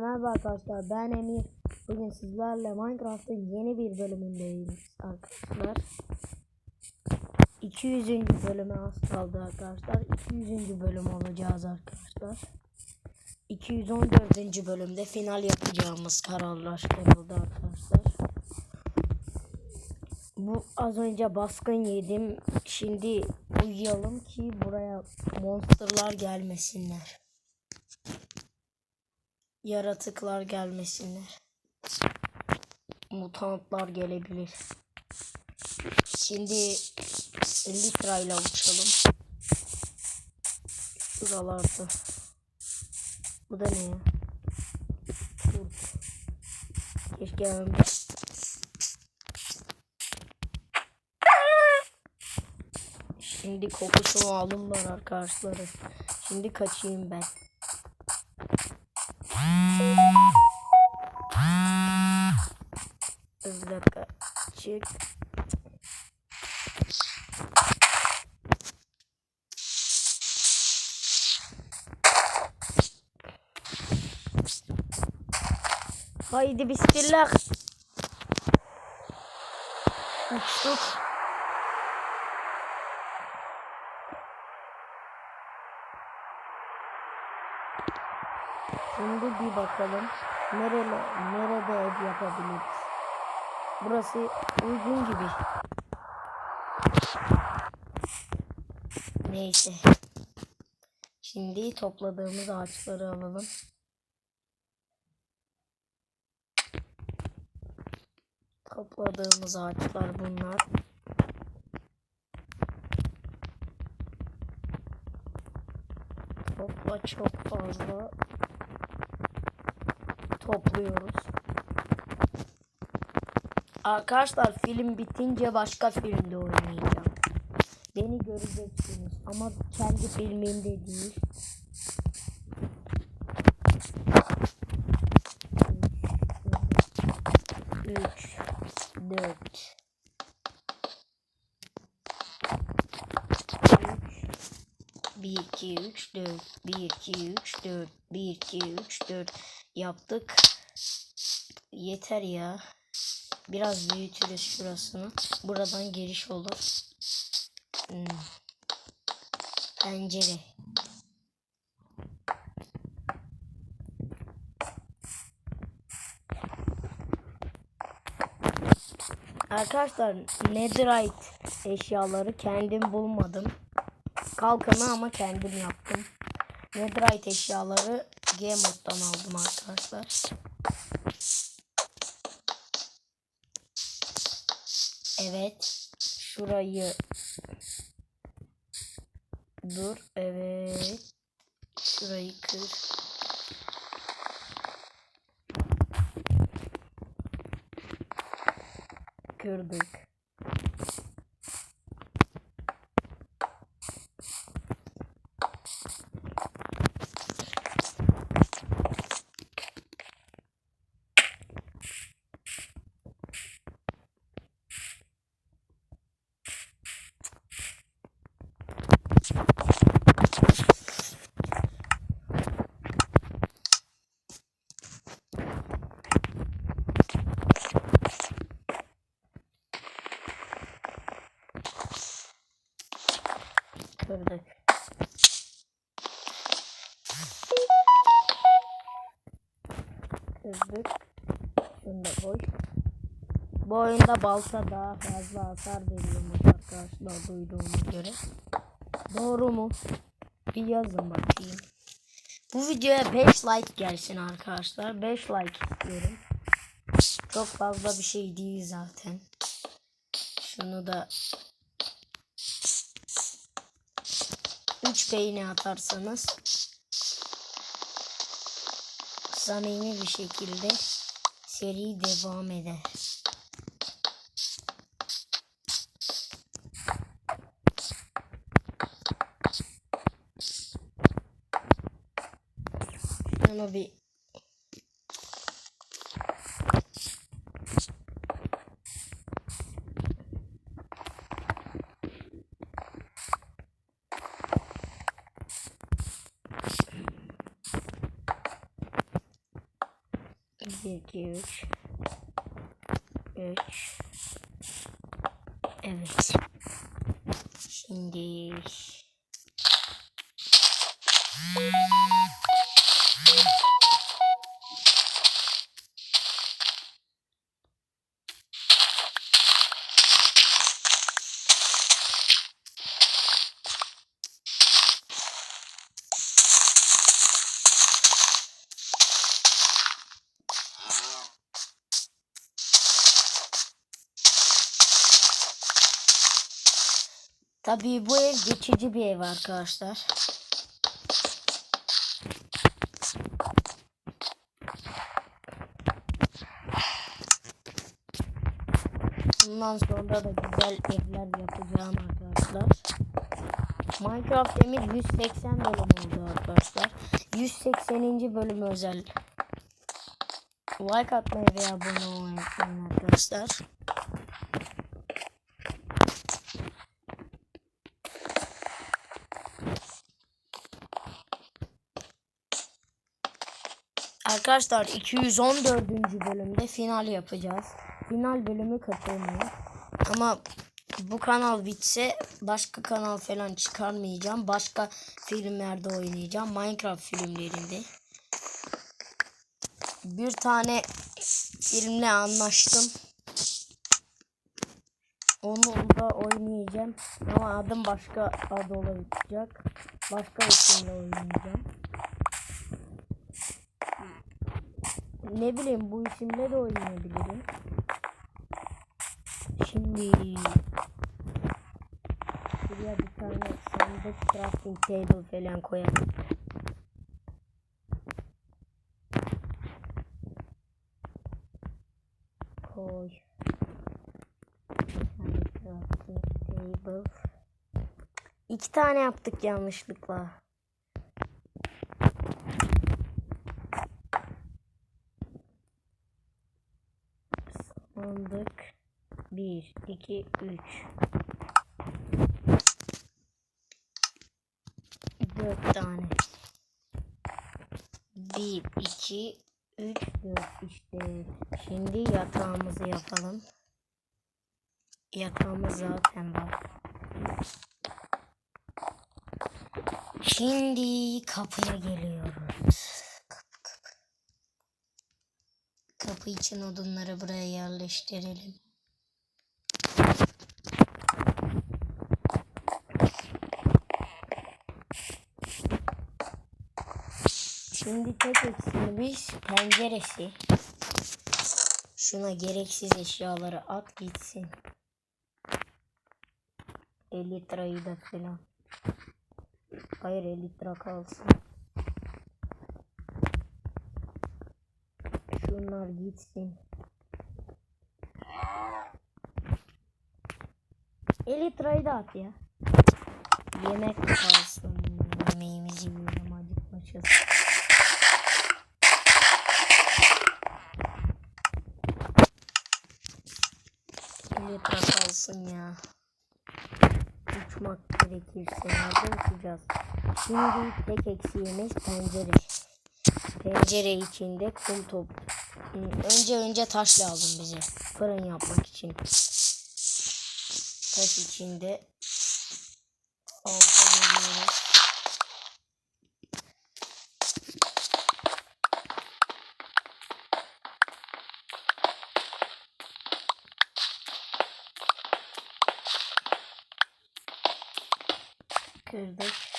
Merhaba arkadaşlar ben Emir. Bugün sizlerle Minecraft'ın yeni bir bölümündeyiz arkadaşlar. 200. bölüme az kaldı arkadaşlar. 200. bölüm olacağız arkadaşlar. 214. bölümde final yapacağımız kararlaştırıldı arkadaşlar. Bu az önce baskın yedim. Şimdi uyuyalım ki buraya monsterlar gelmesinler yaratıklar gelmesinler. Mutantlar gelebilir. Şimdi litrayla uçalım. Şuralarda. Bu da ne ya? Keşke yanımda. Şimdi kokusunu alımlar arkadaşlar. Şimdi kaçayım ben. Çık. Haydi bismillah. Uçtuk. Şimdi bir bakalım. Nerede, nerede ev yapabiliriz? Burası uygun gibi. Neyse. Şimdi topladığımız ağaçları alalım. Topladığımız ağaçlar bunlar. Topla çok fazla topluyoruz. Arkadaşlar film bitince başka filmde oynayacağım. Beni göreceksiniz ama kendi filmimde değil. Üç, dört, bir iki üç dört bir iki üç dört bir iki üç dört yaptık. Yeter ya. Biraz büyütürüz şurasını. Buradan giriş olur. Hmm. Pencere. Arkadaşlar netherite eşyaları kendim bulmadım. Kalkanı ama kendim yaptım. Netherite eşyaları G moddan aldım arkadaşlar. Evet. Şurayı dur. Evet. Şurayı kır. Kırdık. Kırdık. Şunu da koy. Bu oyunda balta daha fazla hasar veriyormuş arkadaşlar duyduğuma göre. Doğru mu? Bir yazın bakayım. Bu videoya 5 like gelsin arkadaşlar. 5 like istiyorum. Çok fazla bir şey değil zaten. Şunu da 3 beğeni atarsanız samimi bir şekilde seri devam eder. Şunu bir 2, 3. 3. Evet. Şimdi Tabii bu ev geçici bir ev arkadaşlar. Bundan sonra da güzel evler yapacağım arkadaşlar. Minecraft Emir 180 bölüm oldu arkadaşlar. 180. bölüm özel. Like atmayı ve abone olmayı unutmayın arkadaşlar. Arkadaşlar 214. bölümde final yapacağız. Final bölümü katılmıyor. Ama bu kanal bitse başka kanal falan çıkarmayacağım. Başka filmlerde oynayacağım. Minecraft filmlerinde. Bir tane filmle anlaştım. Onu da oynayacağım. Ama adım başka ad olacak. Başka isimle oynayacağım. Ne bileyim bu isimle de oynayabilirim. Şimdi buraya bir tane sandık crafting table falan koyalım. Koy. Crafting table. İki tane yaptık yanlışlıkla. Sandık. 1, 2, 3. 4 tane. 1, 2, 3, 4 işte. Şimdi yatağımızı yapalım. Yatağımız zaten var. Şimdi kapıya geliyoruz. Kapı kapı. İçin odunları buraya yerleştirelim. Şimdi tek eksiğimiz penceresi. Şuna gereksiz eşyaları at gitsin. 50 litrayı da falan. Hayır 50 litre kalsın. Şunlar gitsin. 50 litrayı da at ya. Yemek kalsın. Yemeğimizi yiyelim acıkmışız. Litre kalsın ya. Uçmak gerekirse nerede uçacağız? Şimdi tek eksiğimiz pencere. Pencere içinde kum top. Önce önce taş lazım bize. Fırın yapmak için. Taş içinde alta geliyoruz. Kırdık.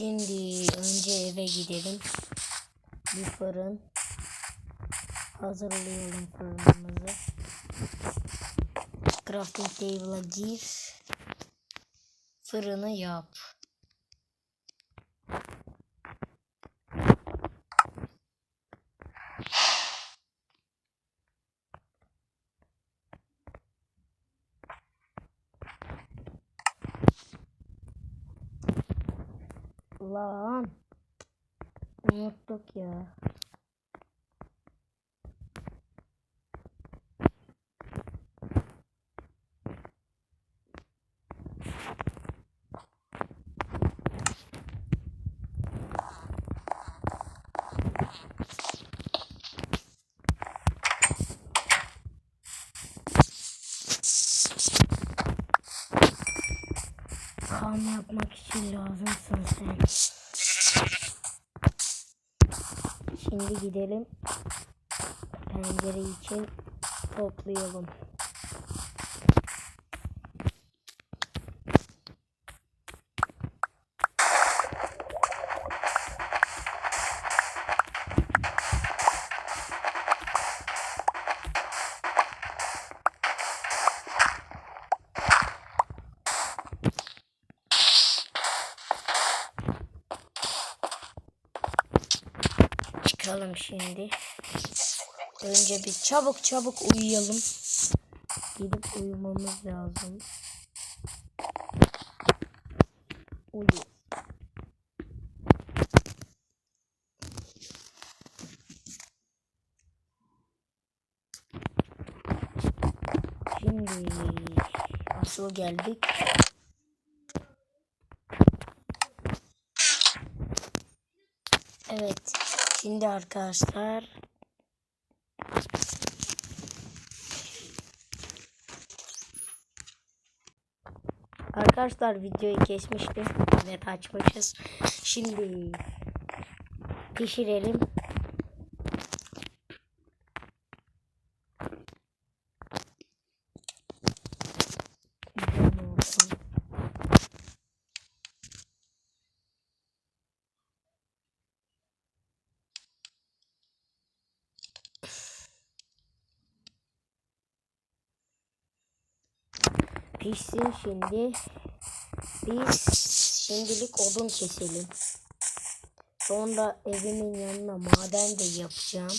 Şimdi önce eve gidelim. Bir fırın. Hazırlayalım fırınımızı. Crafting table'a gir. Fırını yap. Lan. Unuttuk ya. Kan yapmak için lazımsın sen. Şimdi gidelim. Pencere için toplayalım. Çıkalım şimdi. Önce bir çabuk çabuk uyuyalım. Gidip uyumamız lazım. Uyu. Şimdi asıl geldik. Evet. Şimdi arkadaşlar Arkadaşlar videoyu kesmiştim. Evet açmışız. Şimdi pişirelim. Güzel olsun. Pişsin şimdi. Biz şimdilik odun keselim. Sonra evimin yanına maden de yapacağım.